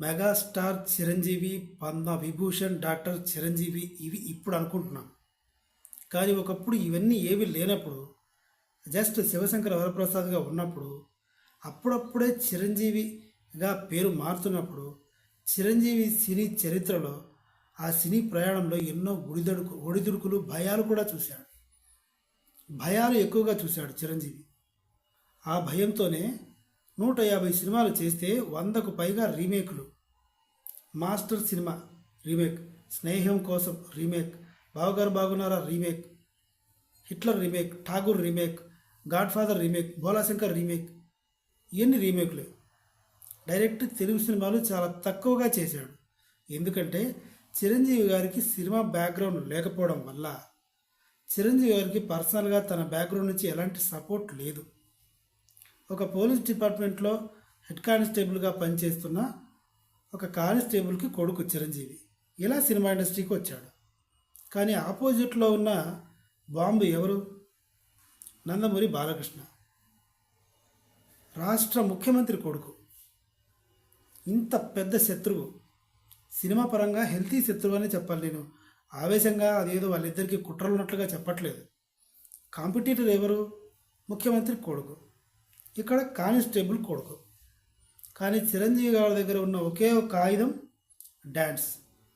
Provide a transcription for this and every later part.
Megastar Chiranjeevi Padma Vibhushan doctor Chiranjeevi ఇవి ఇప్పుడు అనుకుంటున్నాం. కానీ ఒకప్పుడు ఇవన్నీ ఏవి లేనప్పుడు జస్ట్ శివశంకర వరప్రసాద్గా ఉన్నప్పుడు అప్పుడప్పుడే చిరంజీవిగా పేరు మారుతున్నప్పుడు చిరంజీవి సినీ చరిత్రలో ఆ సినీ ప్రయాణంలో ఎన్నో గుడిదడుకు ఒడిదుడుకులు భయాలు కూడా చూశాడు. భయాలు ఎక్కువగా చూశాడు చిరంజీవి. ఆ భయంతోనే నూట యాభై సినిమాలు చేస్తే వందకు పైగా రీమేక్లు. మాస్టర్ సినిమా రీమేక్ స్నేహం కోసం remake Bavagaru Bagunnara remake Hitler remake Tagore remake Godfather remake Bholaa Shankar remake ఇవన్నీ రీమేక్లే? డైరెక్ట్ తెలుగు సినిమాలు చాలా తక్కువగా చేశాడు. ఎందుకంటే చిరంజీవి గారికి సినిమా బ్యాక్గ్రౌండ్ లేకపోవడం వల్ల చిరంజీవి గారికి పర్సనల్గా తన బ్యాక్గ్రౌండ్ నుంచి ఎలాంటి సపోర్ట్ లేదు. ఒక పోలీస్ డిపార్ట్మెంట్లో హెడ్ కానిస్టేబుల్గా పనిచేస్తున్న ఒక కానిస్టేబుల్కి కొడుకు చిరంజీవి. ఇలా సినిమా ఇండస్ట్రీకి వచ్చాడు. కానీ ఆపోజిట్లో ఉన్న బాంబు ఎవరు? నందమూరి బాలకృష్ణ. రాష్ట్ర ముఖ్యమంత్రి కొడుకు. ఇంత పెద్ద శత్రువు. సినిమా పరంగా హెల్తీ శత్రువు అని చెప్పాలి నేను. ఆవేశంగా అదేదో వాళ్ళిద్దరికీ కుట్రలు ఉన్నట్లుగా చెప్పట్లేదు. కాంపిటీటర్ ఎవరు? ముఖ్యమంత్రి కొడుకు. ఇక్కడ కానిస్టేబుల్ కొడుకు. కానీ చిరంజీవి గారి దగ్గర ఉన్న ఒకే ఒక ఆయుధం డ్యాన్స్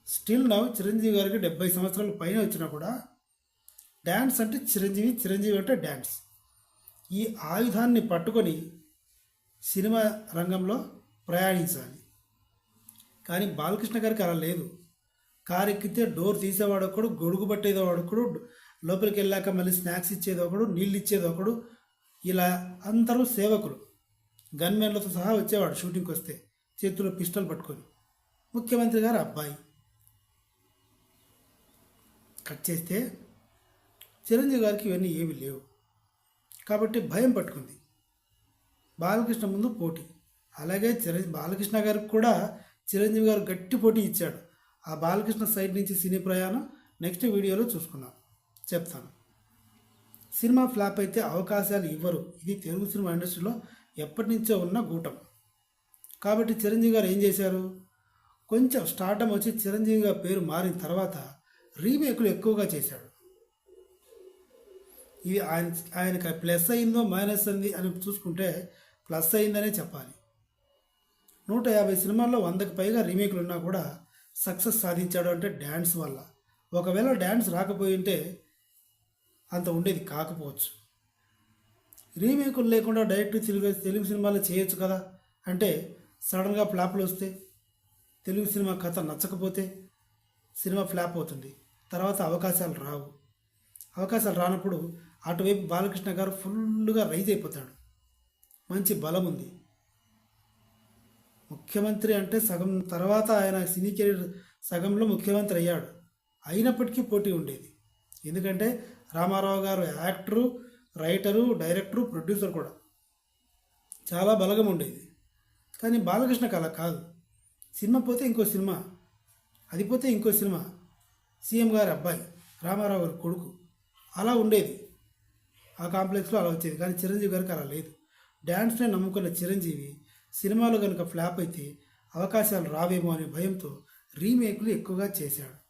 స్టిల్ నవ్ చిరంజీవి గారికి డెబ్బై సంవత్సరాల పైన వచ్చినా కూడా డ్యాన్స్ అంటే చిరంజీవి చిరంజీవి అంటే డ్యాన్స్ ఈ ఆయుధాన్ని పట్టుకొని సినిమా రంగంలో ప్రయాణించాలి. కానీ బాలకృష్ణ గారికి అలా లేదు. కారు ఎక్కితే డోర్ తీసేవాడు ఒకడు గొడుగు పట్టేది ఒకడు లోపలికి వెళ్ళాక మళ్ళీ స్నాక్స్ ఇచ్చేది ఒకడు నీళ్ళు ఇచ్చేది ఒకడు ఇలా అందరూ సేవకులు. గన్మెన్లతో సహా వచ్చేవాడు షూటింగ్కి వస్తే చేతిలో పిస్టల్ పట్టుకొని. ముఖ్యమంత్రి గారు అబ్బాయి. కట్ చేస్తే చిరంజీవి గారికి ఇవన్నీ ఏమీ లేవు. కాబట్టి భయం పట్టుకుంది. బాలకృష్ణ ముందు పోటీ. అలాగే చిరంజీవి బాలకృష్ణ గారికి కూడా చిరంజీవి గారు గట్టి పోటీ ఇచ్చాడు. ఆ బాలకృష్ణ సైడ్ నుంచి సినీ ప్రయాణం. నెక్స్ట్ వీడియోలో చూసుకున్నాను చెప్తాను. సినిమా ఫ్లాప్ అయితే అవకాశాలు ఇవ్వరు. ఇది తెలుగు సినిమా ఇండస్ట్రీలో ఎప్పటి నుంచో ఉన్న గూటం. కాబట్టి చిరంజీవి గారు ఏం చేశారు? కొంచెం స్టార్టం వచ్చి చిరంజీవిగా పేరు మారిన తర్వాత రీమేకులు ఎక్కువగా చేశాడు. ఇది ఆయన ఆయనకి ప్లస్ అయిందో మైనస్ అయింది అని చూసుకుంటే ప్లస్ అయిందనే చెప్పాలి. నూట యాభై సినిమాల్లో వందకు పైగా రీమేక్లు ఉన్నా కూడా సక్సెస్ సాధించాడు అంటే డ్యాన్స్ వల్ల. ఒకవేళ డ్యాన్స్ రాకపోయి ఉంటే అంత ఉండేది కాకపోవచ్చు. రీమేకులు లేకుండా డైరెక్ట్ తెలుగు తెలుగు సినిమాలు చేయొచ్చు కదా? అంటే సడన్గా ఫ్లాప్లు వస్తే తెలుగు సినిమా కథ నచ్చకపోతే సినిమా ఫ్లాప్ అవుతుంది. తర్వాత అవకాశాలు రావు. అవకాశాలు రానప్పుడు అటువైపు బాలకృష్ణ గారు ఫుల్గా రైజ్ అయిపోతాడు. మంచి బలం ఉంది. ముఖ్యమంత్రి అంటే సగం తర్వాత ఆయన సినీ కెరీర్ సగంలో ముఖ్యమంత్రి అయ్యాడు. అయినప్పటికీ పోటీ ఉండేది. ఎందుకంటే రామారావు గారు యాక్టరు రైటరు డైరెక్టరు ప్రొడ్యూసర్ కూడా. చాలా బలగం ఉండేది. కానీ బాలకృష్ణ కళ కాదు. సినిమా పోతే ఇంకో సినిమా. అది పోతే ఇంకో సినిమా. సీఎం గారి అబ్బాయి రామారావు గారి కొడుకు. అలా ఉండేది. ఆ కాంప్లెక్స్లో అలా వచ్చేది. కానీ చిరంజీవి గారికి అలా లేదు. డ్యాన్స్నే నమ్ముకున్న చిరంజీవి సినిమాలు కనుక ఫ్లాప్ అయితే అవకాశాలు రావేమో అనే భయంతో రీమేక్లు ఎక్కువగా చేశాడు.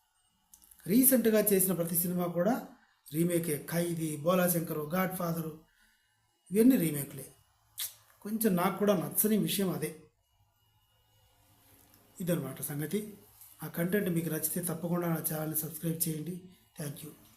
రీసెంట్గా చేసిన ప్రతి సినిమా కూడా రీమేకే. ఖైదీ బోలాశంకరు గాడ్ ఫాదరు ఇవన్నీ రీమేక్లే. కొంచెం నాకు కూడా నచ్చని విషయం అదే. ఇదనమాట సంగతి. ఆ కంటెంట్ మీకు నచ్చితే తప్పకుండా నా ఛానల్ని సబ్స్క్రైబ్ చేయండి. Thank you.